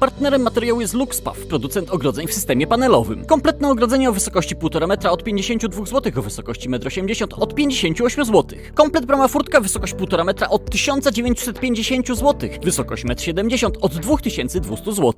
Partnerem materiału jest Luxpaw, producent ogrodzeń w systemie panelowym. Kompletne ogrodzenie o wysokości 1,5 metra od 52 zł, o wysokości 1,80 m od 58 zł. Komplet brama furtka, wysokość 1,5 metra od 1950 zł, wysokość 1,70 m od 2200 zł.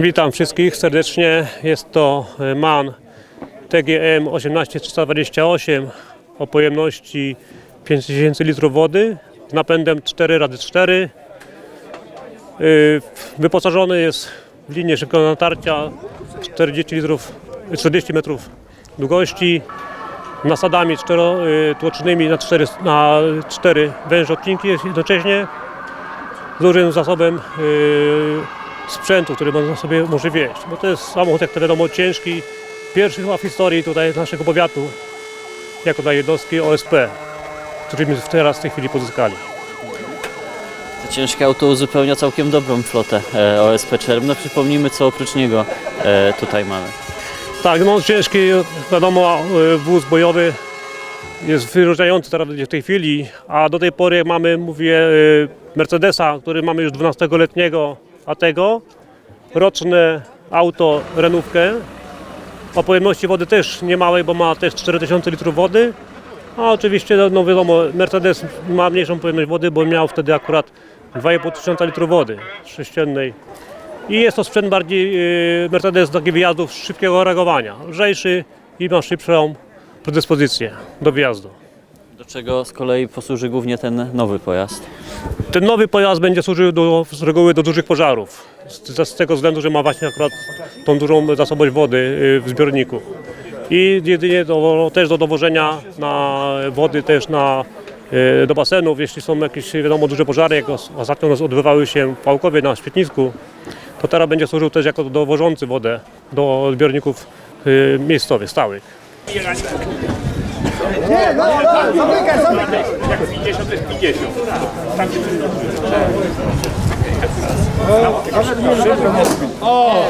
Witam wszystkich serdecznie. Jest to e, MAN TGM 18328 o pojemności 5000 litrów wody z napędem 4 razy 4 Wyposażony jest w linię szybkiego natarcia 40 litrów, 40 metrów długości nasadami czterotłocznymi na 4, na 4 węże odcinki jednocześnie z dużym zasobem sprzętu, który można sobie może wieść. Bo to jest samochód, jak to wiadomo, ciężki. Pierwszy chyba w historii tutaj naszego powiatu, jako dla jednostki OSP, którymi teraz w tej chwili pozyskali. To ciężkie auto uzupełnia całkiem dobrą flotę e, OSP Czerm. Przypomnijmy, co oprócz niego e, tutaj mamy. Tak, no ciężki, wiadomo, y, wóz bojowy jest wyróżniający teraz w tej chwili, a do tej pory mamy, mówię, Mercedesa, który mamy już 12-letniego, a tego roczne auto, renówkę, o pojemności wody też niemałej, bo ma też 4000 litrów wody, a oczywiście, no, no wiadomo, Mercedes ma mniejszą pojemność wody, bo miał wtedy akurat 2,5 tysiąca litrów wody sześciennej. I jest to sprzęt bardziej y, Mercedes do takich wyjazdów szybkiego reagowania. Lżejszy i ma szybszą predyspozycję do wyjazdu. Do czego z kolei posłuży głównie ten nowy pojazd? Ten nowy pojazd będzie służył do, z reguły do dużych pożarów. Z, z tego względu, że ma właśnie akurat tą dużą zasobowość wody y, w zbiorniku. I jedynie do, też do dowożenia na wody też na, y, do basenów, jeśli są jakieś wiadomo duże pożary, jak os- ostatnio odbywały się w Pałkowie na Świetnisku, to teraz będzie służył też jako dowożący wodę do zbiorników y, miejscowych, stałych. Nie, no, no, no, zamykaj, zamykaj. Jak 50 to jest 50. Tam się O!